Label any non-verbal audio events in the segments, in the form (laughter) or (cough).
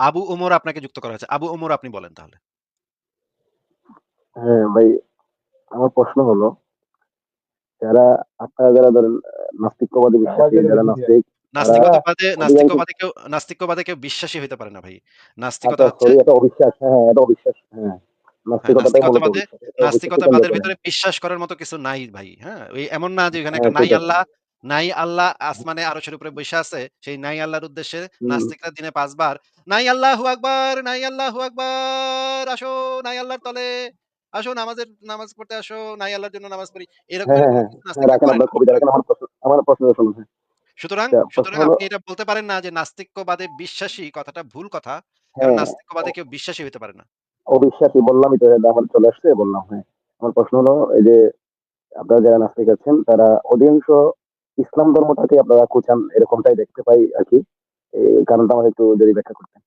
আবু ওমর আপনাকে যুক্ত করা হয়েছে। আবু ওমর আপনি বলেন তাহলে। হ্যাঁ, ভাই আমার প্রশ্ন হলো যারা আপনারা যারা ধরেন বিশ্বাসী যারা নাস্তিক নাস্তিকতাবাদে নাস্তিকবাদে কেউ কেউ বিশ্বাসী হইতে পারে না ভাই। নাস্তিকতা হচ্ছে এটা অবিশ্বাস। হ্যাঁ, এটা অবিশ্বাস। হ্যাঁ। হ্যাঁ, নাস্তিকতাবাদের ভিতরে বিশ্বাস করার মতো কিছু নাই ভাই। হ্যাঁ? এমন না যে হ্যাঁ, একটা নাই আল্লাহ, নাই আল্লাহ আসমানে আরশের উপরে বসে আছে। সেই নাই আল্লাহর উদ্দেশ্যে। নাস্তিকরা দিনে ৫ বার নাই আল্লাহু আকবার, নাই আল্লাহু আকবার, আসো নাই আল্লাহর তলে, আসো নামাজের নামাজ পড়তে আসো, নাই আল্লাহর জন্য নামাজ পড়ি। এরকম হ্যাঁ, হ্যাঁ, হ্যাঁ। আমার প্রশ্ন। সুতরাং আচ্ছা সুতরাং আপনি এটা বলতে পারেন না যে নাস্তিক্যবাদে বিশ্বাসী কথাটা ভুল কথা। কারণ নাস্তিক্যবাদে কেউ বিশ্বাসী হতে পারে না। অবিশ্বাসী বললামই তো এটা আমার চলে আসছে বললাম। হ্যাঁ। আমার প্রশ্ন হলো এই যে আপনারা যারা নাস্তিক আছেন তারা অধিকাংশ ইসলাম ধর্মটাকে আপনারা খুঁচান এরকমটাই দেখতে পাই আরকি। এই কারণটা আমাকে একটু যদি ব্যাখ্যা করতেন।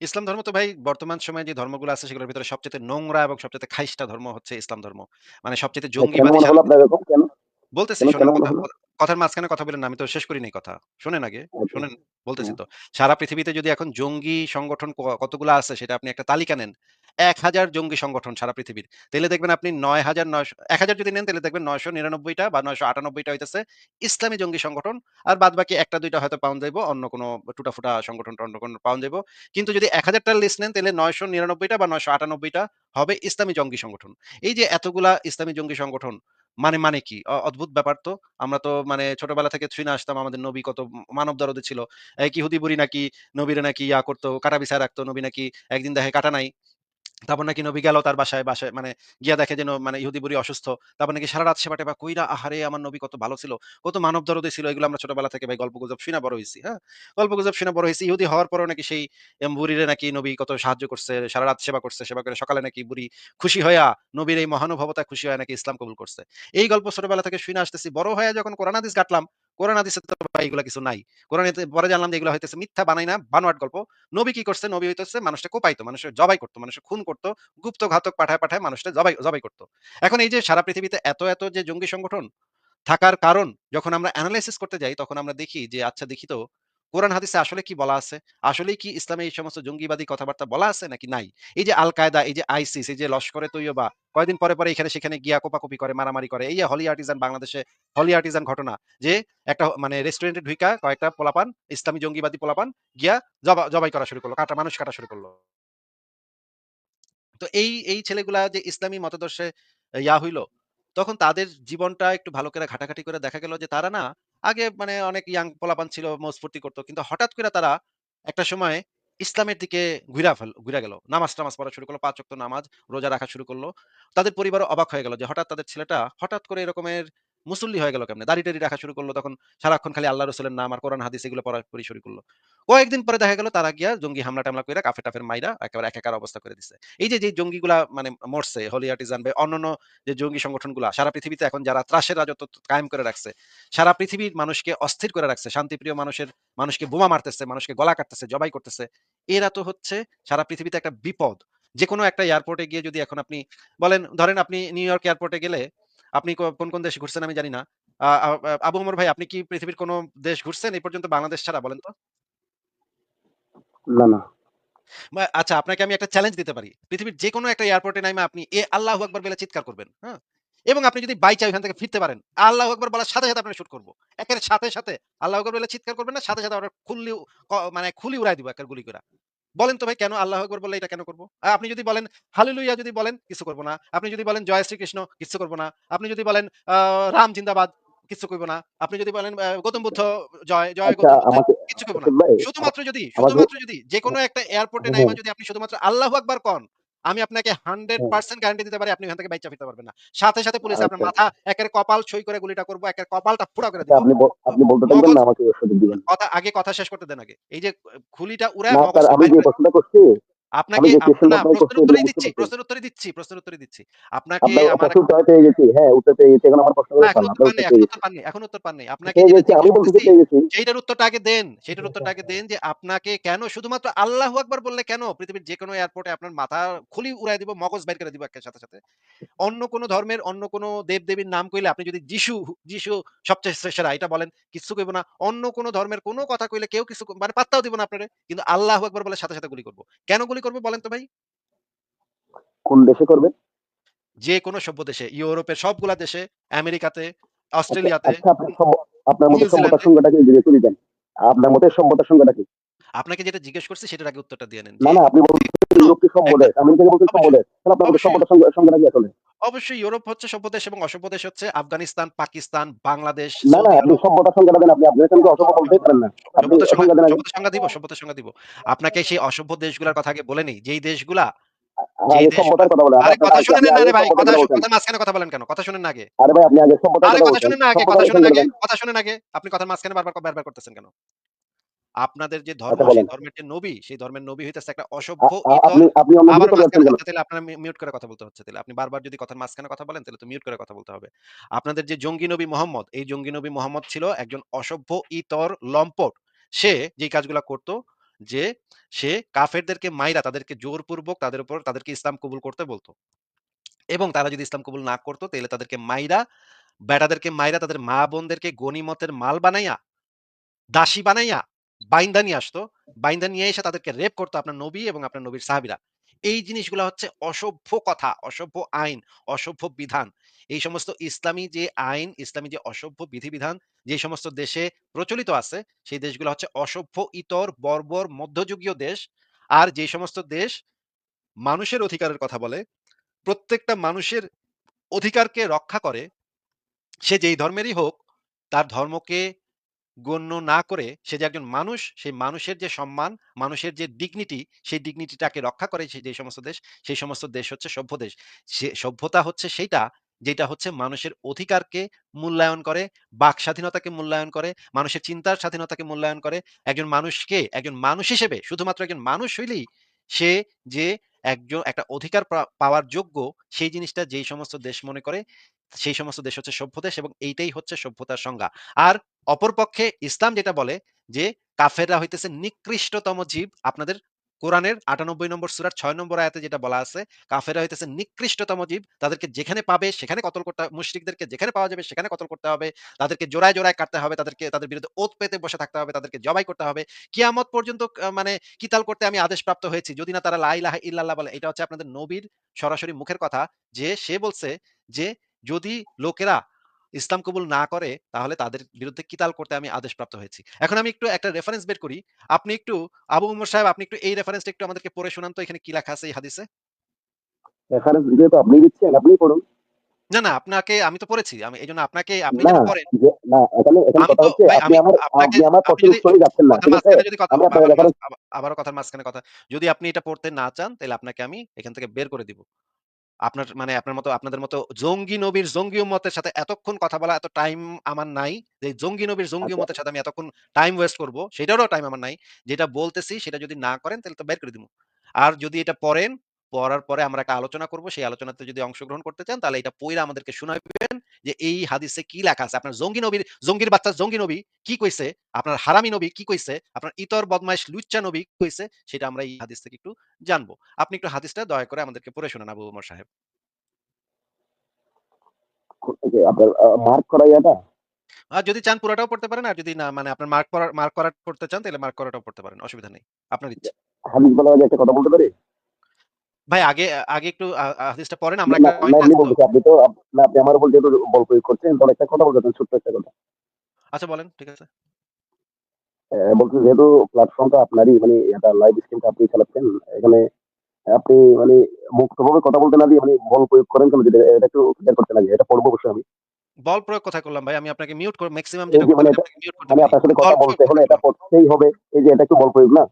ইসলাম ধর্ম তো ভাই বর্তমান সময়ে যে ধর্মগুলো আছে সেগুলোর ভিতরে সবচাইতে নোংরা এবং সবচাইতে খাইষ্টা ধর্ম হচ্ছে ইসলাম ধর্ম। মানে সবচেয়ে জঙ্গিবাদী? বলতেছি? ক কথার মাঝখানে কথা বলেন আমি তো শেষ করি নাই কথা। শোনেন আগে, আচ্ছা। শোনেন বলতেছি। তো। সারা পৃথিবীতে যদি এখন জঙ্গি সংগঠন ক কতগুলা আছে সেটা আপনি একটা তালিকা নেন। ১০০০ জঙ্গি সংগঠন সারা পৃথিবীর। তাইলে দেখবেন আপনি ৯৯০০ ১০০০ যদি নেন তাইলে দেখবেন ৯৯৯ টা বা ৯৯৮ টা হইতেছে ইসলামী জঙ্গি সংগঠন। আর বাদবাকি ১ টা ২ টা হয়তো পাওন যাইবো অন্য কোনো টুটা-ফুটা সংগঠন-টন্ডকন পাওন যাইবো। কিন্তু যদি ১০০০ টার লিস্ট নেন তাইলে ৯৯৯ টা বা ৯৯৮ টা হবে ইসলামী জঙ্গি সংগঠন। এই যে এতগুলা ইসলামী জঙ্গি সংগঠন মানে মানে কি? অদ্ভুত ব্যাপার তো। আমরা তো মানে ছোটবেলা থেকে শুইনা আসতাম আমাদের নবী কত মানব দরদী ছিল। এক ইহুদি বুড়ি নাকি নবীরা নাকি ইয়া করতো, কাটা বিছায় রাখতো। নবী নাকি একদিন দেখে কাটা নাই। তারপর নাকি নবী গেল তার বাসায়, বাসায় মানে গিয়া দেখে যেন মানে ইহুদি বুড়ি অসুস্থ। তারপর নাকি সারা সারারাত সেবা-টেবা কইরা আহারে! আমার নবী কত ভালো ছিল, কত মানব দরদী ছিল। এগুলো আমরা ছোটবেলা থেকে ভাই গল্প-গুজব শুইনা বড় হয়েছি হ্যাঁ? গল্প-গুজব শুইনা বড় হয়েছি ইহুদি হওয়ার পরেও নাকি সেই বুড়িরে নাকি নবী কত সাহায্য করছে, সারারাত সেবা করছে। সেবা করে সকালে নাকি বুড়ি খুশি হইয়া নবীর এই মহানুভবতায় খুশি হয়ে নাকি ইসলাম কবুল করছে। এই গল্প ছোটবেলা থেকে শুনে আসতেছি। বড় হয়ে যখন কোরআন হাদিস ঘাটলাম, কোরআন হাদিসে তো ভাই এগুলা কিছু নাই। কোরআন পরে জানলাম যে এগুলো হইতেছে মিথ্যা বানাই না, বানোয়াট গল্প। নবী কি করছে? নবী হইতেছে মানুষটা কোপাইতো, মানুষের জবাই করতো মানুষের খুন করতো গুপ্ত ঘাতক পাঠায়, পাঠায় মানুষটা জবাই জবাই করতো এখন এই যে সারা পৃথিবীতে এত, এত যে জঙ্গি সংগঠন থাকার কারণ যখন আমরা অ্যানালাইসিস করতে যাই তখন আমরা দেখি যে আচ্ছা দেখি তো কোরআন হাদিসে আসলে কি বলা আছে? আসলেই কি ইসলামে এই সমস্ত জঙ্গিবাদী কথাবার্তা বলা আছে নাকি নাই? এই যে আল কায়দা, এই যে আইসিস, এই যে লস্করে তৈয়বা কয়দিন পরে, পরে এখানে সেখানে গিয়া কোপাকুপি করে, মারামারি করে। এই যে হলি আর্টিজান বাংলাদেশে হলি আর্টিজান ঘটনা যে একটা মানে রেস্টুরেন্টে ঢুইকা কয়েকটা পোলাপান, ইসলামী জঙ্গিবাদী পোলাপান গিয়া জবা জবাই করা শুরু করল। কাটা মানুষ কাটা শুরু করল। তো এই, এই ছেলেগুলা যে ইসলামী মতাদর্শে ইয়া হইল তখন তাদের জীবনটা একটু ভালো করে ঘাটাঘাটি করে দেখা গেল যে তারা না আগে মানে অনেক ইয়াং পোলাপান ছিল, মৌস্ফূর্তি করতো কিন্তু হঠাৎ করে তারা একটা সময় ইসলামের দিকে ঘুরা ফেল ঘুরে গেল। নামাজ-টামাজ পড়া শুরু করল পাঁচ ওয়াক্ত নামাজ, রোজা রাখা শুরু করল তাদের পরিবার অবাক হয়ে গেল যে হঠাৎ তাদের ছেলেটা হঠাৎ করে এরকমের মুসল্লি হয়ে গেল কেমনে? দাড়ি-টাড়ি রাখা শুরু করল। তখন সারাক্ষণ খালি আল্লাহ রাসূলের নাম আর কোরআন হাদিস এগুলো পড়া-পড়ি শুরু করল। কয়েকদিন পরে দেখা গেল তারা গিয়া জঙ্গি হামলা-টামলা কইরা কাফের-টাফের মাইরা একেবারে একাকার অবস্থা করে দিছে। এই যে, যে জঙ্গিগুলা মানে মরছে, হলি আর্টিজান বা অন্যান্য যে জঙ্গি সংগঠনগুলা সারা পৃথিবীতে এখন যারা ত্রাসের রাজত্ব কায়েম করে রাখছে, সারা পৃথিবীর মানুষকে অস্থির করে রাখছে, শান্তিপ্রিয় মানুষের মানুষকে বোমা মারতেছে, মানুষকে গলা কাটতেছে, জবাই করতেছে। এরা তো হচ্ছে সারা পৃথিবীতে একটা বিপদ। যেকোনো একটা এয়ারপোর্টে গিয়ে যদি এখন আপনি বলেন, ধরেন আপনি নিউ ইয়র্ক এয়ারপোর্টে গেলে আপনি কোন, কোন দেশে ঘুরছেন আমি জানি না। আবু ওমর ভাই আপনি কি পৃথিবীর কোন দেশ ঘুরছেন এই পর্যন্ত বাংলাদেশ ছাড়া বলেন তো? না, না। আচ্ছা আপনাকে আমি একটা চ্যালেঞ্জ দিতে পারি। পৃথিবীর যে কোনো একটা এয়ারপোর্টে নাইমা আপনি এ আল্লাহ আকবার বলে চিৎকার করবেন। হ্যাঁ? এবং আপনি যদি বাই চান্স ওখান থেকে ফিরতে পারেন, আল্লাহ আকবার বলার সাথে, সাথে আপনাকে শুট করব একের সাথে, সাথে আল্লাহ আকবার বলে চিৎকার করবেন না, সাথে, সাথে আপনার খুল্লি মানে খুলি উড়াই দিব একের গুলি কইরা। বলেন তো ভাই কেন আল্লাহ আকবর বললে এটা কেন করব? আপনি যদি বলেন হালিলুইয়া যদি বলেন কিছু করব না। আপনি যদি বলেন জয় শ্রীকৃষ্ণ কিছু করব না। আপনি যদি বলেন রাম জিন্দাবাদ কিছু করব না। আপনি যদি বলেন গৌতম বুদ্ধ জয়, জয় আচ্ছা গৌতম কিছু আমাকে না। শুধুমাত্র যদি, শুধুমাত্র যদি যে কোনো একটা এয়ারপোর্টে নাই হ্যাঁ। যদি আপনি শুধুমাত্র আল্লাহ আকবার কন, আমি আপনাকে হান্ড্রেড পার্সেন্ট গ্যারান্টি দিতে পারি আপনি ওখান থেকে বাইচা ফিরতে পারবেন না। সাথে, সাথে পুলিশ আপনার আচ্ছা। মাথা একের কপাল সই করে গুলিটা করব একের কপালটা ফুড়া করে আচ্ছা আপনি আপনি বলতে থাকবেন না আমাকে দিবেন। কথা আগে কথা শেষ করতে দেন আগে। এই যে খুলিটা উড়ায় আমি যে প্রশ্নটা করছি আপনাকে যে প্রশ্নের দিচ্ছি, প্রশ্নের দিচ্ছি, প্রশ্নের উত্তরই দিচ্ছি। আপনাকে আমার উত্তর পেয়ে গেছি। হ্যাঁ, উত্তর পেয়ে গেছি। এখন আমার প্রশ্ন না এখন উত্তর পাননি, এখন উত্তর। আপনাকে। আমি পেয়ে গেছি। সেইটার উত্তরটা আগে দেন, সেটার উত্তরটা আগে দেন যে আপনাকে কেন শুধুমাত্র আল্লাহু আকবার বললে কেন পৃথিবীর যেকোনো এয়ারপোর্টে আপনার মাথা খুলি উড়ায় দিব, মগজ বাইর করে দিব একের সাথে, সাথে। অন্য কোন ধর্মের অন্য কোন দেব-দেবীর নাম কইলে আপনি যদি যিশু, যিশু সবচেয়ে সেরা এটা বলেন, কিচ্ছু কইব না। অন্য কোন ধর্মের কোন কথা কইলে কেউ কিছু মানে পাত্তাও দিব না আপনারে। কিন্তু আল্লাহু আকবার বলে সাথে, সাথে গুলি করব। কেন গুলি করব বলেন তো ভাই? কোন দেশে করবে? যে কোনো সভ্য দেশে, ইউরোপের সবগুলা দেশে, আমেরিকাতে, আচ্ছা, অস্ট্রেলিয়াতে, আচ্ছা আপনার আপনার মতে সভ্যতার সংজ্ঞাটা কি দিতেন? আপনার মতে সভ্যতার সংজ্ঞাটা কি? আপনাকে যেটা জিজ্ঞেস করছি সেটার আগে উত্তরটা দিয়ে নেন। না, না আপনি সভ্য অবশ্যই, তাহলে আসলে? ইউরোপ হচ্ছে সভ্য দেশ এবং অসভ্য দেশ হচ্ছে আফগানিস্তান, পাকিস্তান, বাংলাদেশ, না, না আপনি সভ্যতার সংজ্ঞাটা দেন। আপনি আফগানিস্তানকে অসভ্য বলতেই পারেন না। সভ্যতার সংজ্ঞা সংজ্ঞা দেন আগে। সভ্যতার সংজ্ঞা দিব, সভ্যতার সংজ্ঞা দিব। আপনাকে সেই অসভ্য দেশগুলার কথা আগে বলে নেই। যেই দেশগুলা আপনি কথার মাঝখানে বারবার বারবার করতেছেন কেন? আপনাদের যে ধর্ম আচ্ছা সেই ধর্মের যে নবী, সেই ধর্মের নবী হইতেছে একটা অসভ্য, মাঝখানে? আচ্ছা আপনার মিউট করে কথা বলতে হচ্ছে তাইলে। আপনি বারবার যদি কথার মাঝখানে কথা বলেন তাহলে তো মিউট করে কথা বলতে হবে। আপনাদের যে জঙ্গি নবী মোহাম্মদ, এই জঙ্গি নবী মোহাম্মদ ছিল একজন অসভ্য, ইতর, লম্পট। সে যেই কাজগুলা করত যে সে কাফেরদেরকে মাইরা তাদেরকে জোরপূর্বক তাদের উপর তাদেরকে ইসলাম কবুল করতে বলতো এবং তারা যদি ইসলাম কবুল না করতো তাহলে তাদেরকে মাইরা, বেটাদেরকে মাইরা তাদের মা-বোনদেরকে গনিমতের মাল বানাইয়া দাসী বানাইয়া বাইন্দা নিয়ে আসতো। বাইন্দা নিয়ে এসে তাদেরকে রেপ করতো আপনার নবী এবং আপনার নবীর সাহাবীরা। এই জিনিসগুলো হচ্ছে অসভ্য কথা, অসভ্য আইন, অসভ্য বিধান। এই সমস্ত ইসলামী যে আইন, ইসলামী যে অসভ্য বিধিবিধান যে সমস্ত দেশে প্রচলিত আছে, সেই দেশগুলা হচ্ছে অসভ্য, ইতর, বর্বর, মধ্যযুগীয় দেশ। আর যে সমস্ত দেশ মানুষের অধিকারের কথা বলে, প্রত্যেকটা মানুষের অধিকারকে রক্ষা করে, সে যেই ধর্মেরই হোক, তার ধর্মকে গণ্য না করে সে যে একজন মানুষ, সেই মানুষের যে সম্মান, মানুষের যে ডিগনিটি, সেই ডিগনিটিটাকে রক্ষা করে যে সমস্ত দেশ, সেই সমস্ত দেশ হচ্ছে সভ্য দেশ। সে সভ্যতা হচ্ছে সেইটা, যেটা হচ্ছে মানুষের অধিকারকে মূল্যায়ন করে, বাক স্বাধীনতাকে মূল্যায়ন করে, মানুষের চিন্তার স্বাধীনতাকে মূল্যায়ন করে। একজন মানুষকে একজন মানুষ হিসেবে শুধুমাত্র একজন মানুষ হইলেই সে যে একজন একটা অধিকার পাওয়ার যোগ্য, সেই জিনিসটা যেই সমস্ত দেশ মনে করে, সেই সমস্ত দেশ হচ্ছে সভ্য দেশ এবং এইটাই হচ্ছে সভ্যতার সংজ্ঞা। আর অপরপক্ষে ইসলাম যেটা বলে যে কাফেররা হইতেছে নিকৃষ্টতম জীব। আপনাদের কোরআনের ৯৮ নম্বর সূরার ৬ নম্বর আয়াতে যেটা বলা আছে, কাফেররা হইতেছে নিকৃষ্টতম জীব। তাদেরকে যেখানে পাবে সেখানে কতল করতে হবে। মুশরিকদেরকে যেখানে পাওয়া যাবে সেখানে কতল করতে হবে। তাদেরকে জোড়ায়, জোড়ায় কাটতে হবে। তাদেরকে তাদের বিরুদ্ধে ওঁত পেতে বসে থাকতে হবে। তাদেরকে জবাই করতে হবে। কিয়ামত পর্যন্ত মানে কিতাল করতে আমি আদেশ প্রাপ্ত হয়েছি। যদি না তারা লা ইলাহা ইল্লাল্লাহ বলে। এটা হচ্ছে আপনাদের নবীর সরাসরি মুখের কথা যে সে বলছে যে যদি লোকেরা ইসলাম কবুল না করে তাহলে তাদের বিরুদ্ধে কিতাল করতে আমি আদেশপ্রাপ্ত হয়েছি। এখন আমি একটু একটা রেফারেন্স বের করি। আপনি একটু আবু উমর সাহেব আপনি একটু এই রেফারেন্সটা একটু আমাদেরকে পড়ে শোনান তো এখানে কি লেখা আছে এই হাদিসে? রেফারেন্স যেহেতু আপনি দিচ্ছেন, আপনিই পড়ুন। না, না আপনাকে আমি তো পড়েছি। আমি এজন্য আপনাকে আপনি না, যেন পড়েন। না এখানে এখানে কথা হচ্ছে আপনি আমার আপনাকে আপনি আমার আপনি প্রশ্নের যাচ্ছেন না। কথার ঠিক আছে? মাঝখানে যদি কথা আমি আপনার আবারও মাঝ রেফারেন্স আবা কথার মাঝখানে কথা যদি আপনি এটা পড়তে না চান তাহলে আপনাকে আমি এখান থেকে বের করে দিব। আপনার মানে আপনার মতো আপনাদের মতো জঙ্গি নবীর জঙ্গি মতের সাথে এতক্ষণ কথা বলা এত টাইম আমার নাই। যে জঙ্গি নবীর জঙ্গি মতের উম্মতের সাথে আমি এতক্ষণ টাইম ওয়েস্ট করব, সেটারও টাইম আমার নাই। যেটা বলতেছি সেটা যদি না করেন তাহলে তো বের করে দিব আর যদি এটা পড়েন, পড়ার পরে আমরা একটা আলোচনা করব। সেই আলোচনাতে যদি অংশগ্রহণ করতে চান তাহলে এটা পইড়া আমাদেরকে শুনাইবেন যে এই হাদিসে কি লেখা আছে। আপনার জঙ্গি নবীর জঙ্গির বাচ্চা জঙ্গি নবী কি কইছে, আপনার হারামি নবী কি কইছে, আপনার ইতর বদমাইশ লুচ্চা নবী কি কইছে সেটা আমরা এই হাদিস থেকে একটু জানব। আপনি একটু হাদিসটা দয়া করে আমাদেরকে পড়ে শোনান আবু ওমর সাহেব। আপনার মার্ক করা ইয়াটা? আর যদি চান পুরাটাও পড়তে পারেন। আর যদি না মানে আপনার মার্ক করা মার্ক করা পড়তে চান তাহলে মার্ক করাটাও পড়তে পারেন। অসুবিধা নেই। আপনার ইচ্ছা। হাদিস আগে একটা কথা বলতে পারি? ভাই আগে আগে একটু হাদিসটা পড়েন। আমরা একটা পয়েন্ট আপনি তো আপনি আমার উপর যেহেতু বল প্রয়োগ করছেন, তখন একটা কথা বলতে ছোট্ট একটা কথা। আচ্ছা বলেন, ঠিক আছে। বলছি যেহেতু প্ল্যাটফর্মটা আপনারই মানে এটা লাইভ স্ট্রিমটা আপনি চালাচ্ছেন, এখানে আপনি মানে মুক্তভাবে কথা বলতে না দিয়ে মানে বল প্রয়োগ করেন কেন? যেটা এটা একটু ক্লিয়ার করতে লাগে। এটা পড়ব অবশ্যই আমি। বল প্রয়োগ কথা করলাম ভাই? আমি আপনাকে মিউট করে ম্যাক্সিমাম যেটা মানে মানে আপনার সাথে কথা বলতে হলে এটা? করতেই হবে। এই যে এটা একটু বল প্রয়োগ না?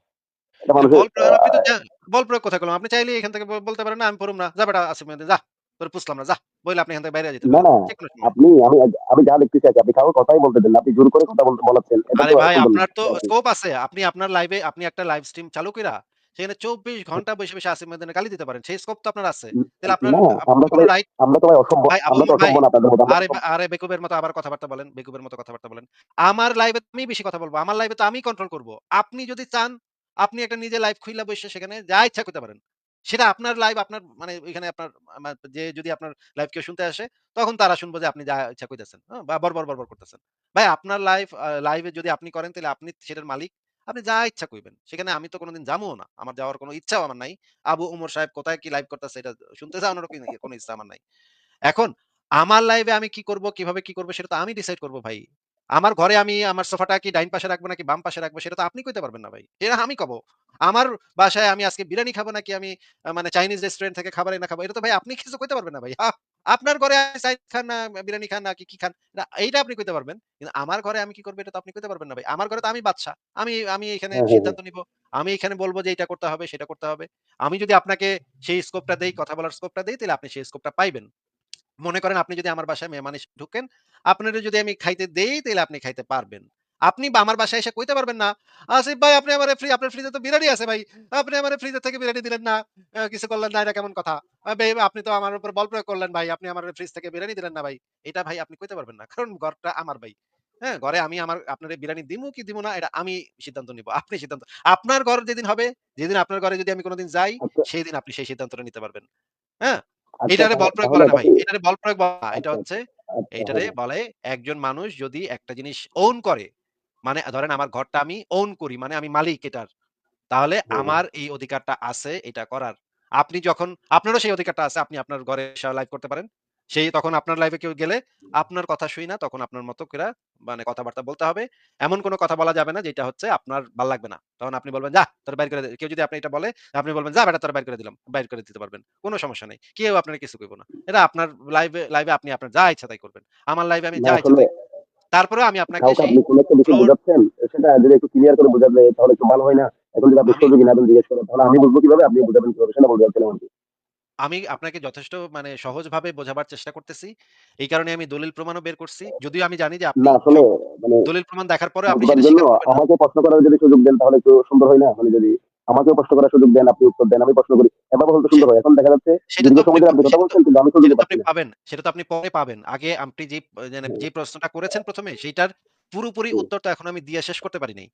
বল প্রয়োগ করলাম? আপনি চাইলেই এখান থেকে বলতে পারেন না আমি পড়ুম না। যা বেটা আসিফ যা। তোরে পুছলাম না যা। বইলে আপনি এখান থেকে বাইরে যেতে না, না। আপনি আমি আমি যা চাইছি আপনি কারও কথাই বলতে দেন আপনি জোর করে কথা বলতে বলাচ্ছেন। আরে ভাই আপনার তো স্কোপ আছে। আপনি আপনার লাইভে আপনি একটা লাইভ স্ট্রিম চালু কইরা সেখানে ২৪ ঘণ্টা বসে, বসে আসিফ গালি দিতে পারেন। সেই স্কোপ তো আপনার আছে। তাহলে আপনার আমরা তো তো কোনো ভাই আমরা তো ভাই অসম্ভ ভাই আবু আমরা তো ভাই অসম্ভ না আপনাদের মতো। আরে আরে বেকুবের মতো আবার কথাবার্তা বলেন, বেকুবের মতো কথাবার্তা বলেন। আমার লাইভে আমি বেশি কথা বলব। আমার লাইভে তো আমিই কন্ট্রোল করব। আপনি যদি চান, আপনি একটা নিজে লাইভ খুইলা বইসা সেখানে যা ইচ্ছা করতে পারেন। সেটা আপনার লাইভ আপনার মানে ওইখানে আপনার যে যদি আপনার লাইভ কেউ শুনতে আসে, তখন তারা শুনবে যে আপনি যা ইচ্ছা কইতেছেন। হ্যাঁ? বা বড়বড়, বড়বড় করতেছেন। ভাই আপনার লাইভ লাইভে যদি আপনি করেন তাহলে আপনি সেটার মালিক। আপনি যা ইচ্ছা কইবেন। সেখানে আমি তো কোনোদিন যামুও না। আমার যাওয়ার কোনো ইচ্ছাও আমার নাই। আবু উমর সাহেব কোথায় কি লাইভ করতেছে এটা শুনতে কি কোন ইচ্ছা আমার নাই। এখন আমার লাইভে আমি কি করব, কীভাবে কি করব সেটা তো আমি ডিসাইড করব ভাই। আমার ঘরে আমি আমার সোফাটা কি ডাইন পাশে রাখব নাকি বাম পাশে রাখব সেটা তো আপনি কইতে পারবেন না ভাই। এটা আমি কব। আমার বাসায় আমি আজকে বিরিয়ানি খাব নাকি আমি মানে চাইনিজ রেস্টুরেন্ট থেকে খাবার এনে খাব। এটা তো ভাই আপনি কিছু কইতে পারবেন না ভাই। আপনার ঘরে চাইনিজ খান না বিরিয়ানি খান নাকি কি খান এইটা আপনি কইতে পারবেন। কিন্তু আমার ঘরে আমি কি করব এটা তো আপনি কইতে পারবেন না ভাই। আমার ঘরে তো আমি বাচ্চা আমি আমি এখানে হ্যাঁ, হ্যাঁ, হ্যাঁ। সিদ্ধান্ত নিব। আমি এখানে বলব যে এটা করতে হবে, সেটা করতে হবে। আমি যদি আপনাকে সেই স্কোপটা দেই, কথা বলার স্কোপটা দেই তাহলে আপনি সেই স্কোপটা পাইবেন। মনে করেন আপনি যদি আমার বাসায় মেহমান হিসেবে ঢুকেন, আপনারে যদি আমি খাইতে দেই তাইলে আপনি খাইতে পারবেন। আপনি আমার বাসায় এসে কইতে পারবেন না, "আসিফ ভাই আপনি আমারে ফ্রি আপনার ফ্রিজে তো বিরিয়ানি আছে ভাই। আপনি আমারে ফ্রিজের থেকে বিরিয়ানি দিলেন না। কিছু করলেন না। এটা কেমন কথা? বে আপনি তো আমার উপর বল প্রয়োগ করলেন ভাই। আপনি আমার ফ্রিজ থেকে বিরিয়ানি দিলেন না ভাই।" এটা ভাই আপনি কইতে পারবেন না। কারণ ঘরটা আমার ভাই। হ্যাঁ? ঘরে আমি আমার আপনার বিরিয়ানি দিমু কি দিমু না এটা আমি সিদ্ধান্ত নিব। আপনি সিদ্ধান্ত আপনার ঘর যেদিন হবে, যেদিন আপনার ঘরে যদি আমি কোনদিন যাই, আচ্ছা, সেদিন আপনি সেই সিদ্ধান্তটা নিতে পারবেন। হ্যাঁ? আচ্ছা এটারে বল প্রয়োগ বলে না ভাই। এটারে বল প্রয়োগ বলে এটা আচ্ছা, হচ্ছে আচ্ছা, এইটারে হ্যাঁ। বলে একজন মানুষ যদি একটা জিনিস ওন করে, মানে ধরেন আমার ঘরটা আমি ওন করি, মানে আমি মালিক এটার। তাহলে। আমার এই অধিকারটা আছে এটা করার। আপনি যখন আপনারও সেই অধিকারটা আছে। আপনি আপনার ঘরে লাইভ করতে পারেন। সেই তখন আপনার লাইভে কেউ গেলে আপনার কথা শুইনা তখন আপনার মতো কইরা মানে কথাবার্তা বলতে হবে। এমন কোনো কথা বলা যাবে না যেটা হচ্ছে আপনার ভালো লাগবে না। তখন আপনি বলবেন, "যাহ! তোরে বাইর করে কেউ যদি আপনি এটা বলে, আপনি বলবেন, "যা বেটা তোরে বাইর করে দিলাম।" বাইর করে দিতে পারবেন। কোন সমস্যা নাই। কেউ আপনারে কিছু কইব না। এটা আপনার লাইভে লাইভে আপনি আপনার যা ইচ্ছা তাই করবেন। আমার লাইভে আমি যা ইচ্ছা করব। তারপরেও আমি আপনাকে সেই আপনি কোন একটা বিষয় ফ্লোর বোঝাচ্ছেন, সেটা যদি একটু ক্লিয়ার করে বোঝালে তাহলে একটু ভালো হয় না? এখন যদি আপনি আমি সুযোগই না দেন জিজ্ঞেস করার, তাহলে আমি বুঝব কীভাবে? আপনি বুঝাবেন কীভাবে? সেটা বলতে চাচ্ছিলাম আরকি। আমি আপনাকে যথেষ্ট মানে সহজভাবে বোঝাবার চেষ্টা করতেছি। এই কারণে আমি দলিল প্রমাণও বের করছি। যদিও আমি জানি যে আপনি না আসলে মানে দলিল প্রমাণ দেখার পরেও আপনি সেটা জন্য। আমাকে প্রশ্ন করার যদি সুযোগ দেন তাহলে একটু সুন্দর হয় না? মানে যদি আমাকেও প্রশ্ন করার সুযোগ দেন, আপনি উত্তর দেন, আমি প্রশ্ন করি। এভাবে হলে তো সে সুন্দর হয়। এখন দেখা যাচ্ছে সেটা দীর্ঘ তো সময় ধরে আপনি কথা বলছেন কিন্তু আমি তো পাচ্ছি আপনি পাবেন। সেটা তো আপনি পরে পাবেন। আগে আপনি যে মানে যে প্রশ্নটা করেছেন প্রথমে সেটার পুরোপুরি উত্তরটা এখন আমি দিয়ে শেষ করতে পারি নাই।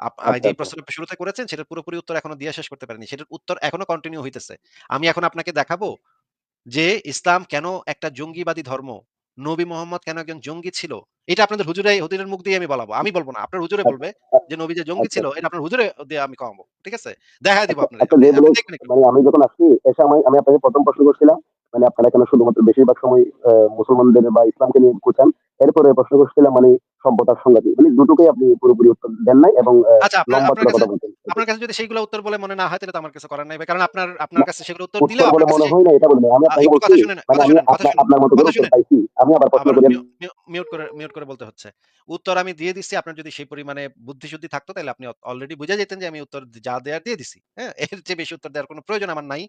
আ আচ্ছা, আচ্ছা। প্রশ্নটা শুরুতে করেছেন সেটার পুরোপুরি উত্তর এখনও দিয়া শেষ করতে পারিনি। সেটার উত্তর এখনও কন্টিনিউ হইতেছে। আমি এখন আপনাকে দেখাবো যে ইসলাম কেন একটা জঙ্গিবাদী ধর্ম? নবী মোহাম্মদ কেন একজন জঙ্গি ছিল? এটা আপনাদের হুজুরাই হুজুরের মুখ দিয়ে আমি বলাবো। আমি বলব না। আপনার হুজুরে বলবে যে নবী যে জঙ্গি আচ্ছা, ছিল এটা আপনার হুজুরে দিয়ে আমি কওয়াবো। ঠিক আছে? দেখায় দিব আপনারে। যে। মানে আমি যখন আসছি এসে আমি আমি আপনাকে ১ম প্রশ্ন করছিলাম, মানে আপনারা কেন শুধুমাত্র বেশিরভাগ সময় মুসলমানদের বা ইসলামকে নিয়ে কুচান। এরপরে প্রশ্ন করছিলাম মানে সভ্যতার মানে দুটোকেই আপনি পুরোপুরি উত্তর দেন নাই এবং আচ্ছা আপনার কাছে যদি সেইগুলা উত্তর বলে মনে না হয় তাহলে তো আমার কিছু করার নাই কারণ আপনার আপনার কাছে সেগুলো উত্তর দিলেও বলে মনে হয় না এটা বলি নাই। আমি আপনাকে বলছি মানে আমি আপনার মতো করে উত্তর পাইছি। আমি আবার প্রশ্ন করি মিউ মিউ মিউট করে মিউট করে বলতে হচ্ছে। উত্তর আমি দিয়ে দিচ্ছি। আপনার যদি সেই পরিমাণে বুদ্ধি-শুদ্ধি থাকতো তাহলে আপনি অলরেডি বুঝা যেতেন যে আমি উত্তর যা দেয়ার দিয়ে দিছি। হ্যাঁ? এর চেয়ে বেশি উত্তর দেওয়ার কোন প্রয়োজন আমার নাই।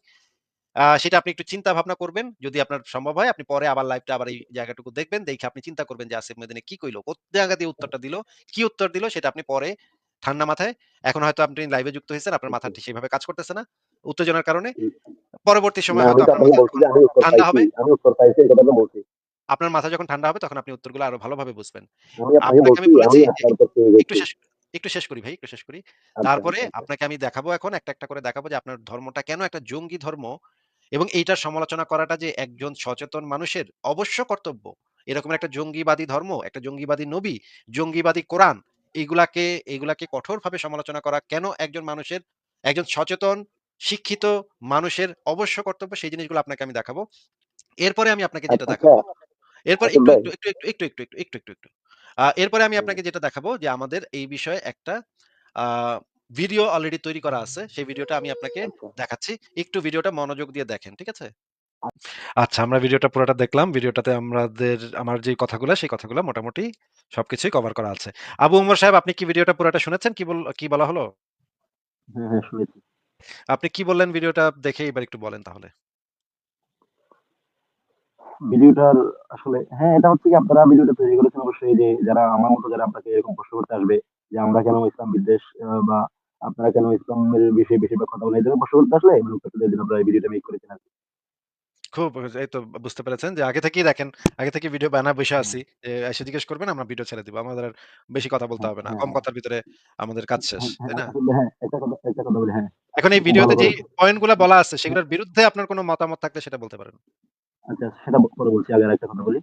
সেটা আপনি একটু চিন্তা ভাবনা করবেন। যদি আপনার সম্ভব হয় আপনি পরে আবার লাইভটা আবার এই জায়গাটুকু দেখবেন। দেখে আপনি চিন্তা করবেন যে আসিফ মহিউদ্দিন কি কইলো? কোন জায়গা দিয়ে উত্তরটা দিল? কি উত্তর দিল? সেটা আপনি পরে ঠান্ডা মাথায় এখন হয়তো আপনি লাইভে যুক্ত হয়েছেন। আপনার মাথাটি সেভাবে কাজ করতেছে না। উত্তেজনার কারণে। পরবর্তী সময়ে হয়তো ঠান্ডা হবে। আপনার মাথা যখন ঠান্ডা হবে তখন আপনি উত্তরগুলো আরও ভালোভাবে বুঝবেন। আপনাকে আমি বলেছি একটু শেষ একটু শেষ করি ভাই, একটু শেষ করি। আচ্ছা, তারপরে আচ্ছা, আচ্ছা। আপনাকে আমি দেখাবো এখন একটা, একটা করে দেখাবো যে আপনার ধর্মটা কেন একটা জঙ্গি ধর্ম এবং এইটার সমালোচনা করাটা যে একজন সচেতন মানুষের অবশ্য কর্তব্য। এরকম একটা জঙ্গিবাদী ধর্ম, একটা জঙ্গিবাদী নবী, জঙ্গিবাদী কোরআন এগুলাকে এগুলাকে কঠোরভাবে সমালোচনা করা কেন একজন মানুষের একজন সচেতন শিক্ষিত মানুষের অবশ্য কর্তব্য সেই জিনিসগুলো আপনাকে আমি দেখাবো। এরপরে আমি আপনাকে যেটা আচ্ছা, আচ্ছা দেখাবো এরপর একটু, একটু, একটু, একটু, একটু, একটু, একটু, একটু, একটু, এরপরে আমি আপনাকে যেটা দেখাবো যে আমাদের এই বিষয়ে একটা ভিডিও অলরেডি তৈরি করা আছে। সেই ভিডিওটা আমি আপনাকে আচ্ছা। দেখাচ্ছি। একটু ভিডিওটা মনোযোগ দিয়ে দেখেন। ঠিক আছে? আচ্ছা আমরা ভিডিওটা পুরাটা দেখলাম। ভিডিওটাতে আমাদের আমার যে কথাগুলা সেই কথাগুলা মোটামুটি সবকিছুই কভার করা আছে। আবু উমর সাহেব আপনি কি ভিডিওটা পুরাটা শুনেছেন? কি বল কি বলা হলো? হ্যাঁ, হ্যাঁ। আপনি কি বললেন ভিডিওটা দেখে এবার একটু বলেন তাহলে। ভিডিওটার আসলে হ্যাঁ, এটা হচ্ছে কি আপনারা ভিডিওটা তৈরি করেছেন অবশ্যই যে যারা আমার মতো যারা আপনাকে এরকম প্রশ্ন করতে আসবে যে আমরা কেন ইসলাম বিদ্বেষ বা আপনারা কেন ইসলামের বিষয়ে বেশিরভাগ কথা বলেন? এই প্রশ্ন করতে আসলে মানে উত্তরটা দেওয়ার জন্য আপনারা এই ভিডিওটা মেক করেছেন আরকি। খুব এই তো বুঝতে পেরেছেন যে আগে থেকেই দেখেন, আগে থেকে ভিডিও বানায় বইসা হ্যাঁ, আছি। যে এসে জিজ্ঞেস করবেন আমরা ভিডিও ছেড়ে দিব। আমাদের আর বেশি কথা বলতে হ্যাঁ, হবে না। হ্যাঁ, কম হ্যাঁ। কথার ভিতরে আমাদের কাজ শেষ। তাই না? আসলে কথা একটা কথা বলি। এখন এই ভিডিওতে যেই করেছেন। পয়েন্টগুলা বলা আছে সেগুলোর বিরুদ্ধে আপনার কোনো মতামত থাকলে সেটা বলতে পারেন। আচ্ছা সেটা পরে বলছি। আগে আরেকটা কথা বলি।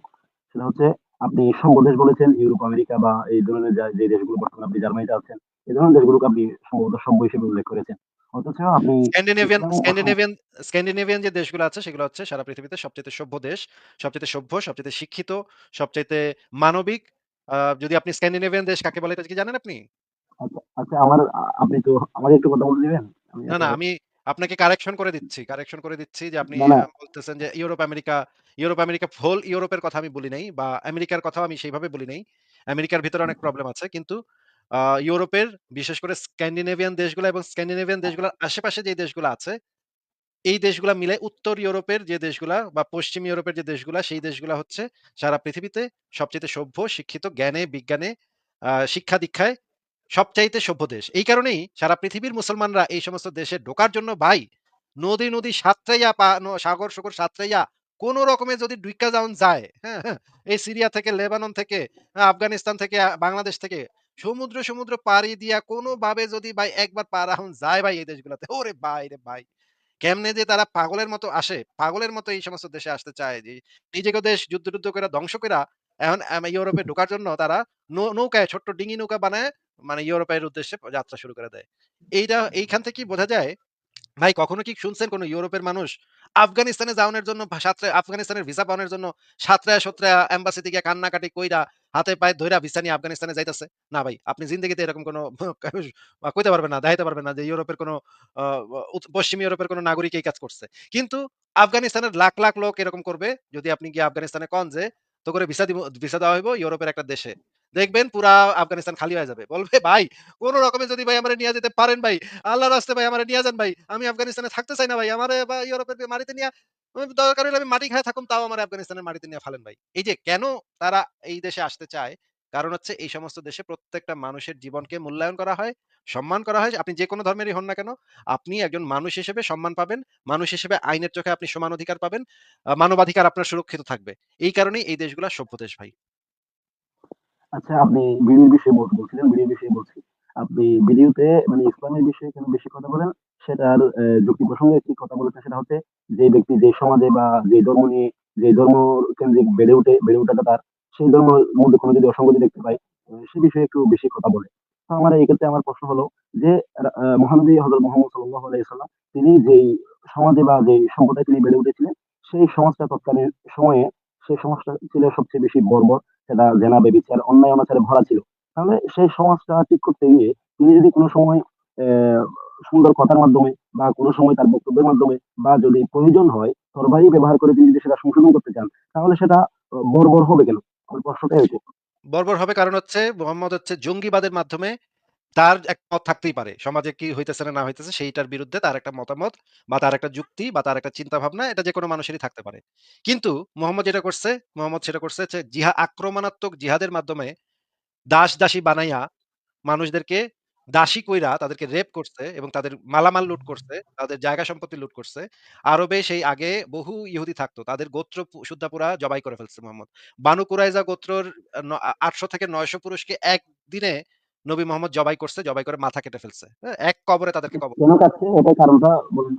সেটা হচ্ছে আপনি সঙ্গ দেশ বলেছেন ইউরোপ, আমেরিকা বা এই ধরনের যা যে দেশগুলো বর্তমানে আপনি জার্মানিতে আছেন, এই ধরনের দেশগুলোকে আপনি সম্ভবত সভ্য হিসেবে উল্লেখ করেছেন। অথচ আপনি স্ক্যান্ডিনেভিয়ান স্ক্যান্ডিনেভিয়ান স্ক্যান্ডিনেভিয়ান যে দেশগুলো আছে সেগুলো হচ্ছে সারা পৃথিবীতে সবচাইতে সভ্য দেশ, সবচাইতে সভ্য, সবচাইতে শিক্ষিত, সবচাইতে মানবিক। যদি আপনি স্ক্যান্ডিনেভিয়ান দেশ কাকে বলে এটা কি জানেন আপনি? আচ্ছা, আচ্ছা আমার আপনি তো আমাকে একটু কথা বলতে দিবেন? না, না আমি আপনাকে কারেকশন করে দিচ্ছি। কারেকশন করে দিচ্ছি যে আপনি বলতেছেন যে Europe, America, Europe, America whole ইউরোপের কথা আমি বলি নাই বা আমেরিকার কথাও আমি সেইভাবে বলি নাই। আমেরিকার ভিতরে অনেক প্রবলেম আছে। কিন্তু ইউরোপের বিশেষ করে স্ক্যান্ডিনেভিয়ান দেশগুলা এবং স্ক্যান্ডিনেভিয়ান দেশগুলোর আশেপাশে যে দেশগুলা আছে এই দেশগুলা মিলে উত্তর ইউরোপের যে দেশগুলা বা পশ্চিম ইউরোপের যে দেশগুলা, সেই দেশগুলা হচ্ছে সারা পৃথিবীতে সবচাইতে সভ্য, শিক্ষিত, জ্ঞানে, বিজ্ঞানে, শিক্ষা-দীক্ষায় সবচাইতে সভ্য দেশ। এই কারণেই সারা পৃথিবীর মুসলমানরা এই সমস্ত দেশে ঢোকার জন্য ভাই নদী, নদী সাঁতরাইয়া পা ন সাগর-সুগর সাঁতরাইয়া কোন রকমে যদি ডুইক্কা যাওন যায়, হ্যাঁ, হ্যাঁ? এই সিরিয়া থেকে, লেবানন থেকে, আফগানিস্তান থেকে, বাংলাদেশ থেকে সমুদ্র, সমুদ্র পাড়ি দিয়া কোনভাবে যদি ভাই একবার পার হন যায় ভাই এই দেশগুলাতে, ওরে ভাই রে ভাই! কেমনে যে তারা পাগলের মতো আসে, পাগলের মতো এই সমস্ত দেশে আসতে চায় যে নিজেকে দেশ যুদ্ধ-টুদ্ধ কইরা ধ্বংস কইরা এখন ইউরোপে ঢোকার জন্য তারা নৌকায় ছোট্ট ডিঙি নৌকা বানায় মানে ইউরোপের উদ্দেশ্যে যাত্রা শুরু করে দেয়। এইটা এইখান থেকেই বোঝা যায় ভাই কখনো কি শুনছেন কোন ইউরোপের মানুষ আফগানিস্তানে যাওনের জন্য সাঁতরায় আফগানিস্তানের ভিসা পাওয়ানোর জন্য সাঁতরায়া-সুতরায়া এম্বাসিতে গিয়া কান্নাকাটি কইরা হাতে পায়ে ধইরা ভিসা নিয়ে আফগানিস্তানে যাইতেছে? না ভাই, আপনি জিন্দেগিতে এরকম কোন (laughs) কইতে পারবেন না, দেখাইতে পারবেন না যে ইউরোপের কোন পশ্চিম ইউরোপের কোন নাগরিক এই কাজ করছে। কিন্তু আফগানিস্তানের লাখ, লাখ লোক এরকম করবে যদি আপনি গিয়ে আফগানিস্তানে কন যে, "তোগরে ভিসা দিব ভিসা দেওয়া হইব ইউরোপের একটা দেশে।" দেখবেন পুরা আফগানিস্তান খালি হয়ে যাবে। বলবে, "ভাই কোন রকমে যদি ভাই আমারে নিয়া যেতে পারেন ভাই, আল্লাহর রাস্তে ভাই আমারে নিয়া যান ভাই। আমি আফগানিস্তানে থাকতে চাই না ভাই। আমার ইউরোপের মাটিতে নিয়া দরকার হইলে আমি মাটি খায়া থাকুম তাও আমারে আফগানিস্তানের মাটিতে নিয়া ফালেন ভাই।" এই যে কেন তারা এই দেশে আসতে চায়? কারণ হচ্ছে এই সমস্ত দেশে প্রত্যেকটা মানুষের জীবনকে মূল্যায়ন করা হয়, সম্মান করা হয়। আপনি যেকোনো ধর্মেরই হন না কেন, আপনি একজন মানুষ হিসেবে সম্মান পাবেন। মানুষ হিসেবে আইনের চোখে আপনি সমান অধিকার পাবেন। মানবাধিকার আপনার সুরক্ষিত থাকবে। এই কারণেই এই দেশগুলা সভ্য দেশ ভাই। আচ্ছা আপনি বিড়ির বিষয়ে বলছিলেন, বিড়ির বিষয়ে বলছি। আপনি ভিডিওতে মানে ইসলামের বিষয়ে কেন বেশি কথা বলেন, সেটার যুক্তি প্রসঙ্গে একটি কথা বলেছেন সেটা হচ্ছে যে ব্যক্তি যে সমাজে বা যে ধর্ম নিয়ে যে ধর্ম কেন্দ্রিক বেড়ে উঠে বেড়ে ওঠাটা তার সেই ধর্মের মধ্যে কোনো যদি অসঙ্গতি দেখতে আ সে বিষয়ে একটু বেশি কথা বলে। তো আমার এই ক্ষেত্রে আমার প্রশ্ন হলো যে মহানবী হযরত মুহাম্মদ সাল্লাল্লাহু আলাইহি সাল্লাম তিনি যেই সমাজে বা যেই সম্প্রদায় তিনি বেড়ে উঠেছিলেন, সেই সমাজটা তৎকালীন সময়ে সেই সমাজটা ছিল সবচেয়ে বেশি বর্বর। সেটা জেনা, ব্যভিচার, অন্যায় অনাচারে ভরা ছিল। তাহলে সেই সমাজটা ঠিক করতে গিয়ে তিনি যদি কোনো সময় সুন্দর কথার মাধ্যমে বা কোন সময় তার বক্তব্যের মাধ্যমে বা যদি প্রয়োজন হয় তরবারি ব্যবহার করে তিনি যদি সেটা সংশোধন করতে চান, তাহলে সেটা বর্বর হবে কেন? আমার প্রশ্নটাই হইছে। বর্বর হবে কারণ হচ্ছে মোহাম্মদ হচ্ছে জঙ্গিবাদের মাধ্যমে তার এক মত থাকতেই পারে। সমাজে কি হইতেছে না, না হইতেছে সেইটার বিরুদ্ধে তার একটা মতামত বা তার একটা যুক্তি বা তার একটা চিন্তাভাবনা এটা যে কোনো মানুষেরই থাকতে পারে। কিন্তু মোহাম্মদ যেটা করছে, মোহাম্মদ সেটা করছে হচ্ছে জিহা আক্রমণাত্মক জিহাদের মাধ্যমে দাস-দাসী বানাইয়া মানুষদেরকে দাসী কইরা তাদেরকে রেপ করছে এবং তাদের মালামাল লুট করছে, তাদের জায়গা সম্পত্তি লুট করছে। আরবে সেই আগে বহু ইহুদি থাকতো। তাদের গোত্র পু জবাই করে ফেলছে মোহাম্মদ। বানু কুরাইজা গোত্রর আ ন ৮০০ থেকে ৯০০ পুরুষকে একদিনে নবী মোহাম্মদ জবাই করছে, জবাই করে মাথা কেটে ফেলছে। হ্যাঁ? এক কবরে তাদেরকে কবর বলুন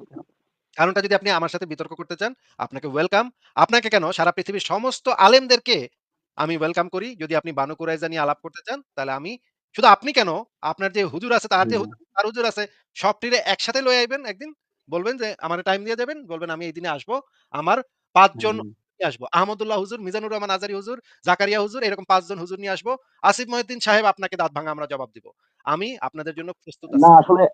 কারণটা যদি আপনি আমার সাথে বিতর্ক করতে চান, আপনাকে ওয়েলকাম। আপনাকে কেন সারা পৃথিবীর সমস্ত আলেমদেরকে আমি ওয়েলকাম করি। যদি আপনি বানু কুরাইজা নিয়ে আলাপ করতে চান, তাহলে আমি শুধু আপনি কেন, আপনার যে হুজুর আছে, তার যে হুজুর, তার হুজুর আছে, সবটিরে একসাথে লইয়া আইবেন একদিন। বলবেন যে, আমারে টাইম দিয়ে যাবেন। বলবেন আমি এই দিনে আসব। আমার ৫ জন হুম। নিয়ে আসব। আহমদুল্লাহ হুজুর, মিজানুর রহমান আজারি হুজুর, জাকারিয়া হুজুর এরকম ৫ জন হুজুর নিয়ে আসব। আসিফ মহিউদ্দিন সাহেব আপনাকে দাঁত ভাঙা আমরা জবাব দিব। আমি আপনাদের জন্য প্রস্তুত না। আসলে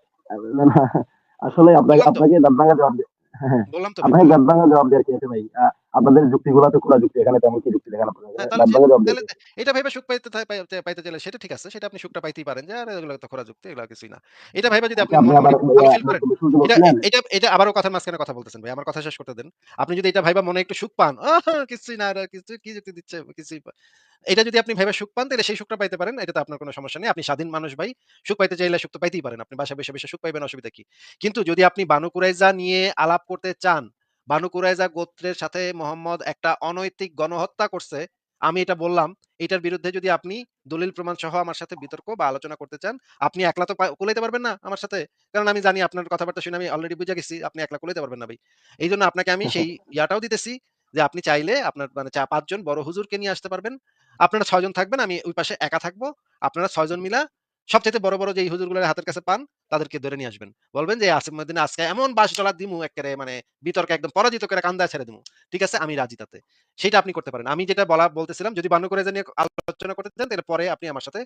আসলে আপনাকে বললাম আপনাকে দাঁত ভাঙা জবাব হ্যাঁ, হ্যাঁ। বললাম তো আপনাকে দাঁত ভাঙা জবাব দেওয়ার কি আছে ভাই? আপনাদের যুক্তিগুলা তো খোলা যুক্তি এখানে তেমন কি যুক্তি দেখানো হ্যাঁ, এটা ভেবে সুখ পাইতে পাইতে পাইতে চাইলে সেটা ঠিক আছে। সেটা আপনি সুখটা পাইতেই পারেন যে এগুলো তো খোরা যুক্তি, এগুলো কিছুই না। এটা ভাইবা যদি আপনি আচ্ছা, আপনি এটা এটা এটা আবারও কথার মাঝখানে কথা বলতেছেন ভাই। আমার কথা শেষ করতে দেন। আপনি যদি এটা ভাইবা মনে একটু সুখ পান, কিছুই না, কিছু কি যুক্তি দিচ্ছে কিছুই এটা যদি আপনি ভেবে সুখ পান তাহলে সেই সুখটা পাইতে পারেন। এটাতে আপনার কোনো সমস্যা নেই। আপনি স্বাধীন মানুষ ভাই। সুখ পাইতে চাইলে সুখ তো পাইতেই পারেন। আপনি বাসায় বসে, বসে সুখ পাইবেন অসুবিধা কি? কিন্তু যদি আপনি বানু কুরাইজা নিয়ে আলাপ করতে চান, বানু কুরাইজা গোত্রের সাথে মোহাম্মদ একটা অনৈতিক গণহত্যা করছে, আমি এটা বললাম। এটার বিরুদ্ধে যদি আপনি দলিল প্রমাণ সহ আমার সাথে বিতর্ক বা আলোচনা করতে চান, আপনি একলা তো কুলাইতে পারবেন না আমার সাথে। কারণ আমি জানি আপনার কথাবার্তা শুনে আমি অলরেডি বুঝা গেছি আপনি একলা কুলাইতে পারবেন না ভাই। এইজন্য আপনাকে আমি সেই (laughs) ইয়াটাও দিতেছি যে আপনি চাইলে আপনার মানে চা ৫ জন বড় হুজুরকে নিয়ে আসতে পারবেন। আপনারা ৬ জন থাকবেন, আমি ওই পাশে একা থাকব। আপনারা ৬ জন মিলা সবচাইতে বড়, বড় যে হুজুরগুলোর হাতের কাছে পান, তাদেরকে ধরে নিয়ে আসবেন। বলবেন যে আসিফ মহিউদ্দিন আজকে এমন বাস চলা দিমু একেবারে মানে বিতর্কে একদম পরাজিত করে কান্দায় ছেড়ে দিমু। ঠিক আছে? আমি রাজি তাতে। সেটা আপনি করতে পারেন। আমি যেটা বলা বলতেছিলাম যদি বানু করে নিয়ে আলোচনা করতে চান তাহলে পরে আপনি আমার সাথে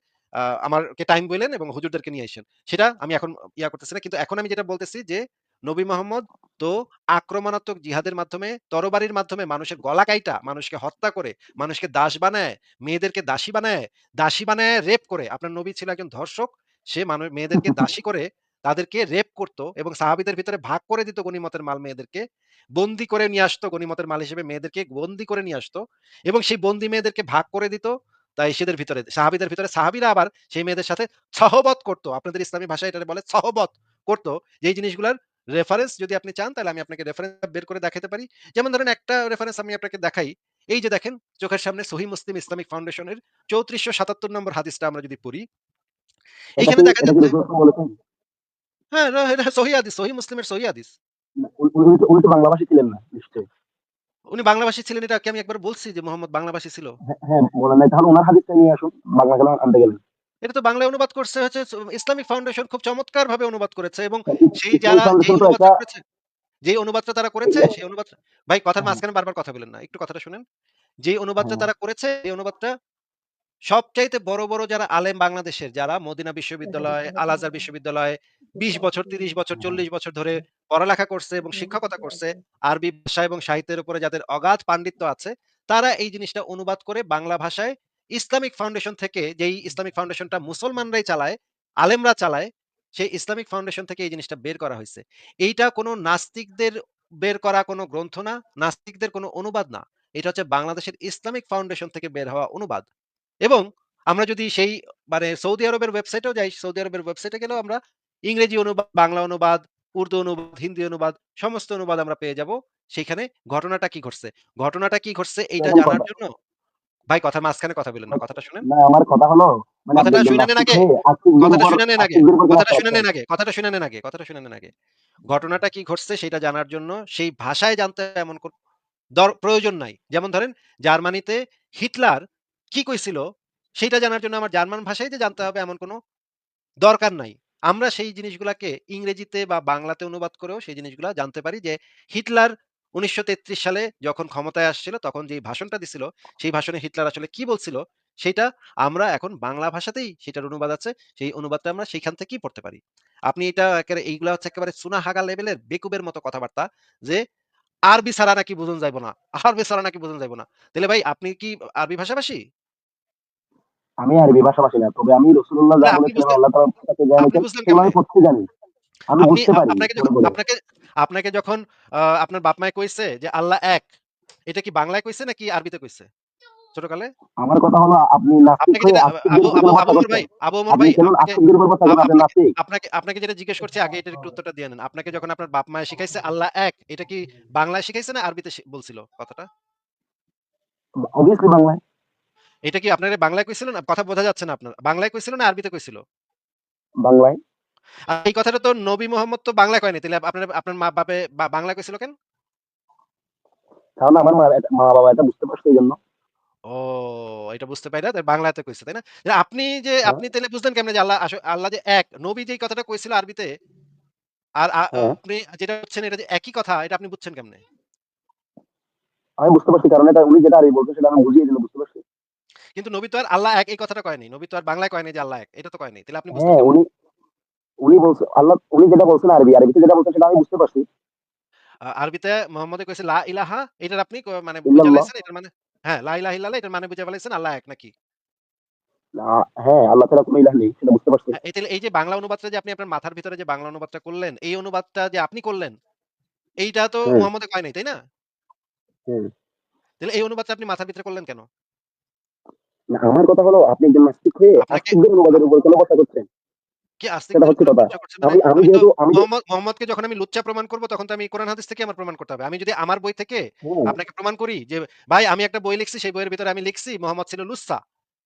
আমারকে টাইম বললেন এবং হুজুরদেরকে নিয়ে আসেন সেটা আমি এখন ইয়া করতেছি না। কিন্তু এখন আমি যেটা বলতেছি যে নবী মোহাম্মদ তো আক্রমণাত্মক জিহাদের মাধ্যমে, তরবারির মাধ্যমে মানুষের গলা কাইটা, মানুষকে হত্যা করে, মানুষকে দাস বানায়, মেয়েদেরকে দাসী বানায়, দাসী বানায় রেপ করে। আপনার নবী ছিল একজন ধর্ষক। সে মানু মেয়েদেরকে দাসী করে তাদেরকে রেপ করত এবং সাহাবীদের ভিতরে ভাগ করে দিত গনিমতের মাল মেয়েদেরকে। বন্দী করে নিয়ে আসতো গনিমতের মাল হিসেবে মেয়েদেরকে বন্দী করে নিয়ে আসতো এবং সেই বন্দি মেয়েদেরকে ভাগ করে দিত তাই সেদের ভিতরে, সাহাবীদের ভিতরে সাহাবীরা আবার সেই মেয়েদের সাথে সহবত করত। আপনাদের ইসলামী ভাষায় এটা বলে সহবত করত। যেই জিনিসগুলার রেফারেন্স যদি আপনি চান তাহলে আমি আপনাকে রেফারেন্স বের করে দেখাইতে পারি। যেমন ধরেন একটা রেফারেন্স আমি আপনাকে দেখাই। এই যে দেখেন চোখের সামনে সহিহ মুসলিম ইসলামিক ফাউন্ডেশনের ৩৪৭৭ নম্বর হাদিসটা আমরা যদি পড়ি। কি দেখা যাচ্ছে হ্যাঁ, সহিহ হাদিস, সহিহ মুসলিমের হাদিস। উনি তো বাংলাভাষী ছিলেন না নিশ্চয়ই। উনি বাংলাভাষী ছিলেন এটা কি আমি একবার বলছি যে মোহাম্মদ বাংলাভাষী ছিল? হ্যাঁ, হ্যাঁ, বলেন তাহলে উনার হাদিসটা নিয়ে আসুন। বাংলা আনতে গেলেন? এটা তো বাংলায় অনুবাদ করছে হচ্ছে ইসলামিক ফাউন্ডেশন খুব চমৎকারভাবে অনুবাদ করেছে এবং সেই যারা ফাউন্ডেশন অনুবাদটা করেছে যেই অনুবাদটা তারা করেছে সেই অনুবাদ ভাই কথার হ্যাঁ, মাঝখানে বারবার কথা বলেন না। একটু কথাটা শুনেন। যেই অনুবাদটা হ্যাঁ। তারা করেছে এই অনুবাদটা সবচাইতে বড়, বড় যারা আলেম বাংলাদেশের যারা মদিনা বিশ্ববিদ্যালয়, আল আজহার বিশ্ববিদ্যালয় ২০ বছর, ৩০ বছর, ৪০ বছর ধরে পড়ালেখা করছে এবং শিক্ষকতা করছে, আরবি ভাষা এবং সাহিত্যের উপরে যাদের অগাধ পাণ্ডিত্য আছে, তারা এই জিনিসটা অনুবাদ করে বাংলা ভাষায় ইসলামিক ফাউন্ডেশন থেকে যেই ইসলামিক ফাউন্ডেশনটা মুসলমানরাই চালায়, আলেমরা চালায়, সেই ইসলামিক ফাউন্ডেশন থেকে এই জিনিসটা বের করা হইছে। এইটা কোনো নাস্তিকদের বের করা কোনো গ্রন্থ না, নাস্তিকদের কোনো অনুবাদ না। এটা হচ্ছে বাংলাদেশের ইসলামিক ফাউন্ডেশন থেকে বের হওয়া অনুবাদ। এবং আমরা যদি সেই মানে সৌদি আরবের ওয়েবসাইটেও যাই, সৌদি আরবের ওয়েবসাইটে গেলেও আমরা ইংরেজি অনুবাদ, বাংলা অনুবাদ, উর্দু অনুবাদ, হিন্দি অনুবাদ সমস্ত অনুবাদ আমরা পেয়ে যাব। সেখানে ঘটনাটা কি ঘটছে? ঘটনাটা কি ঘটছে এইটা জানার জন্য ভাই কথার মাঝখানে কথা বইলেন না। কথাটা শুনেন। না আমার কথা হলো মানে কথাটা শুইনা নেন আগে। কথাটা শুইনা নেন আগে। কথাটা শুনে নেন আগে। কথাটা শুনে নেন আগে। কথাটা শুনে নেন আগে। ঘটনাটা কি ঘটছে সেটা জানার জন্য সেই ভাষায় জানতে এমন কোন প্রয়োজন নাই। যেমন ধরেন জার্মানিতে হিটলার কি কইছিল সেটা জানার জন্য আমার জার্মান ভাষায় যে জানতে হবে এমন কোনো দরকার নাই। আমরা সেই জিনিসগুলাকে ইংরেজিতে বা বাংলাতে অনুবাদ করেও সেই জিনিসগুলা জানতে পারি যে হিটলার ১৯৩৩ সালে যখন ক্ষমতায় আসছিল তখন যেই ভাষণটা দিছিল, সেই ভাষণে হিটলার আসলে কি বলছিল সেইটা আমরা এখন বাংলা ভাষাতেই সেটার অনুবাদ আছে। সেই অনুবাদটা আমরা সেইখান থেকেই পড়তে পারি। আপনি এটা একেবারে এইগুলা হচ্ছে একেবারে সুনাহাগা লেভেলের বেকুবের মতো কথাবার্তা যে আরবি ছাড়া নাকি বুঝন যাইব না। আরবি ছাড়া নাকি বুঝন যাইব না। তাইলে ভাই আপনি কি আরবি ভাষাভাষী? আমি আরবি ভাষাভাষী না। তবে আমি রাসূলুল্লাহ যা বলেছেন আল্লাহ তাআলা তাকে যা জানি। আমি বুঝতে পারি আপনাকে। আপনাকে যখন আপনার বাপ মায়ে কইছে যে আল্লাহ এক, এটা কি বাংলায় কইছে নাকি আরবিতে কইছে? ছোটকালে? আমার কথা হলো আপনি ভাই, ভাই আপনাকে আপনাকে যেটা জিজ্ঞেস করছি আগে এটার একটু উত্তরটা দিয়ে নেন। আপনাকে যখন আপনার বাপ মায়ে শিখাইছে আল্লাহ এক, এটা কি বাংলায় শিখাইছে না আরবিতে বলছিল কথাটা? obviously বাংলায়। এটা কি আপনারে বাংলায় কইছিল না? কথা বোঝা যাচ্ছে না আপনার। বাংলায় কইছিল না আরবিতে কইছিল? বাংলায়। আর এই কথাটা তো নবী মোহাম্মদ তো বাংলায় কয় নাই। তাইলে আপনার আপনার মা বাপে বা বাংলায় কইছিল কেন? কারণ আমার মা মা-বাবা এটা বুঝতে পারছে এজন্য। ও এটা বুঝতে পাইরা তাই বাংলাতে কইছে, তাই না? যে আপনি যে হ্যাঁ। আপনি তাইলে বুঝলেন কেমনে যে আল্লাহ আল্লাহ যে এক, নবী যেই কথাটা কইছিল আরবিতে আর হ্যাঁ। আপনি যেটা বুঝছেন এটা যে একই কথা এটা আপনি বুঝছেন কেমনে? আমি বুঝতে পারছি কারণ এটা উনি যেটা আরবি বলছেন সেটা আমি বুঝি এজন্য বুঝতে পারছি। কিন্তু নবী তো আর আল্লাহ এক এই কথাটা কয়নি। নবী তো আর বাংলায় কয়নি যে আল্লাহ এক। এটা তো কয়নি তাহলে আপনি বুঝতে হ্যাঁ, উনি উনি বলছে আল্লাহ উনি যেটা বলছেন আরবি, আরবিতে যেটা বলছেন সেটা আমি বুঝতে পারছি। আরবিতে মোহাম্মদে কইছে লা ইলাহা এটার আপনি মানে এটার মানে হ্যাঁ, লা ইলাহা ইল্লাল্লাহ এটার মানে বুঝা ফেলাইছেন আল্লাহ এক নাকি? হ্যাঁ, আল্লাহ ছাড়া কোন ইলাহ নেই সেটা বুঝতে পারছি। হ্যাঁ, এই যে বাংলা অনুবাদটা যে আপনি আপনার মাথার ভিতরে যে বাংলা অনুবাদটা করলেন, এই অনুবাদটা যে আপনি করলেন, এইটা তো মোহাম্মদে কয় নাই, তাই না? তাহলে এই অনুবাদটা আপনি মাথার ভিতরে করলেন কেন? আমার কথা হলো আপনি একজন নাস্তিক হয়ে আপনাকে আস্তিকদের অনুবাদের উপর কেন কথা করছেন? কি আমি আমি আমি তো যেহেতু আমি মোহাম্মদকে যখন আমি লুচ্চা প্রমাণ করব তখন তো আমি কোরআন হাদিস থেকে আমার প্রমাণ করতে হবে। আমি যদি আমার বই থেকে হ্যাঁ, আপনাকে প্রমাণ করি যে ভাই আমি একটা বই লিখছি সেই বইয়ের ভিতরে আমি লিখছি মোহাম্মদ ছিল লুচ্চা।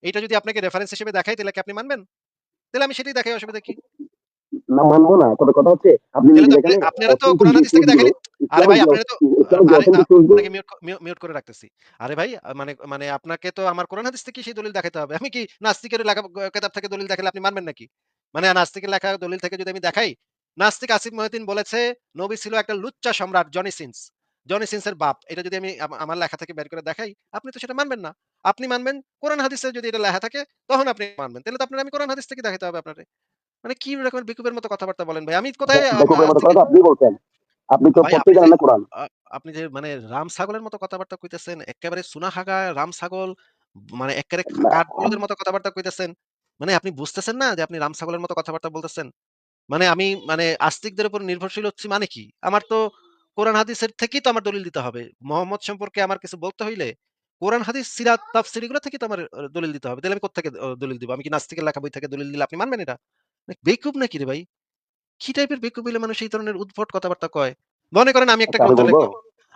এইটা যদি আপনাকে রেফারেন্স হিসেবে দেখাই তাহলে কি আপনি মানবেন? তাহলে আমি সেটাই দেখাই অসুবিধা কি? না মানবো না। তবে কথা হচ্ছে আপনি তো আপনারা কোরআন হাদিস থেকে আরে ভাই আপনারা আপনাকে মিউট করে রাখতেছি। আরে ভাই মানে মানে আপনাকে তো আমার কোরআন হাদিস থেকে সেই দলিল দেখাতে হবে। আমি কি নাস্তিকের লেখা কেতাব থেকে দলিল দেখালে আপনি মানবেন নাকি? মানে নাস্তিকের লেখা দলিল থেকে যদি আমি দেখাই, নাস্তিক আসিফ মহিউদ্দিন বলেছে নবী ছিল একটা লুচ্চা সম্রাট জনি সিনস। জনি সিনসের বাপ। এটা যদি আমি আমার লেখা থেকে বের করে দেখাই, আপনি তো সেটা মানবেন না। আপনি মানবেন কোরআন হাদিসে যদি এটা লেখা থাকে তখন আপনি মানবেন। তাহলে তো আপনার আমি কোরআন হাদিস থেকে দেখাইতে হবে আপনারে। মানে কি রকমের বেকুবের মতো কথাবার্তা বলেন ভাই? আমি কোথায় আপনি বলছেন। আপনি তো যে জানেন না কোরআন। আপনি যে মানে রাম ছাগলের মতো কথাবার্তা কইতেছেন, এক্কেবারে সুনাহাগা রাম ছাগল মানে না, কাঠবলদের মতো কথাবার্তা কইতেছেন। মানে আপনি বুঝতেছেন না যে আপনি রাম ছাগলের মতো কথাবার্তা বলতেছেন? মানে আমি মানে আস্তিকদের উপর নির্ভরশীল হচ্ছি মানে কি? আমার তো কোরআন হাদিসের থেকেই তো আমার দলিল দিতে হবে। মোহাম্মদ সম্পর্কে আমার কিছু বলতে হইলে কোরআন হাদিস, সিরাত, তাফসীর এগুলো থেকেই তো আমার দলিল দিতে হবে। তাহলে আমি কোত্থেকে অ দলিল দিব? আমি কি নাস্তিকের লেখা বই থেকে দলিল দিলে আপনি মানবেন এটা? মানে বেকুব নাকি রে ভাই? কি টাইপের বেকুব হইলে মানুষ এই ধরনের উদ্ভট কথাবার্তা কয়? মনে করেন আমি একটা গ্রন্থ বলব?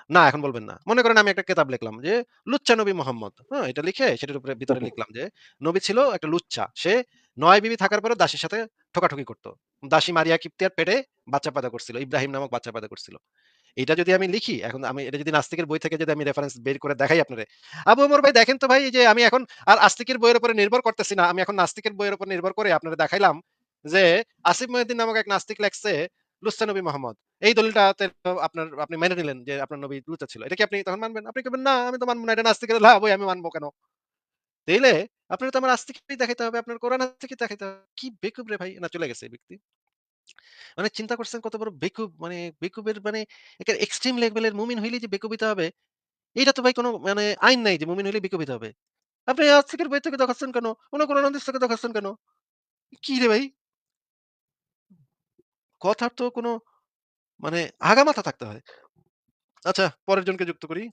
না এখন বলবেন না। মনে করেন আমি একটা কেতাব লিখলাম যে লুচ্চা নবী মোহাম্মদ। হ্যাঁ? এটা লিখে সেটার উপরে ভিতরে লিখলাম যে নবী ছিল একটা লুচ্চা। সে ৯ বিবি থাকার পরেও দাসীর সাথে ঠোকাঠুকি করত। দাসী মারিয়া কিপ্তিয়ার পেটে বাচ্চা পয়দা করছিল। ইব্রাহিম নামক বাচ্চা পয়দা করছিল। এটা যদি আমি লিখি, এখন আমি এটা যদি নাস্তিকের বই থেকে যদি আমি রেফারেন্স বের করে দেখাই আপনারে। আবু ওমর ভাই দেখেন তো ভাই যে আমি এখন আর আস্তিকের বইয়ের উপরে নির্ভর করতেছি না। আমি এখন নাস্তিকের বইয়ের উপর নির্ভর করে আপনারে দেখাইলাম যে আসিফ মহিউদ্দিন নামক এক নাস্তিক লেখছে লুচ্চা নবী মোহাম্মদ। এই দলিলটাতে তো আপনার আপনি মেনে নিলেন যে আপনার নবী লুচ্চা ছিল। এটা কি আপনি তখন মানবেন? আপনি কইবেন, "না, আমি তো মানব না। এটা নাস্তিকের লা বই আমি মানব কেন?" তাইলে আপনার তো আমার আস্তিকই দেখাইতে হবে। আপনার কোরআন থেকে দেখাইতে হবে। কি বেকুব রে ভাই! না চলে গেছে ব্যক্তি। মানে চিন্তা করছেন কত বড় বেকুব মানে বেকুবের মানে একেবারে এক্সট্রিম লেভেলের মুমিন হইলে যে বেকুবিতে হবে, এইটা তো ভাই কোন মানে আইন নাই যে মুমিন হইলে বেকুব হইতে হবে। আপনি আস্তিকের বই থেকে দেখাচ্ছেন কেন? অন্য কোরআন হাদিস থেকে দেখাচ্ছেন কেন? কি রে ভাই? কথার তো কোনো মানে আগামাথা থাকতে হয়। আচ্ছা পরের জনকে যুক্ত করি।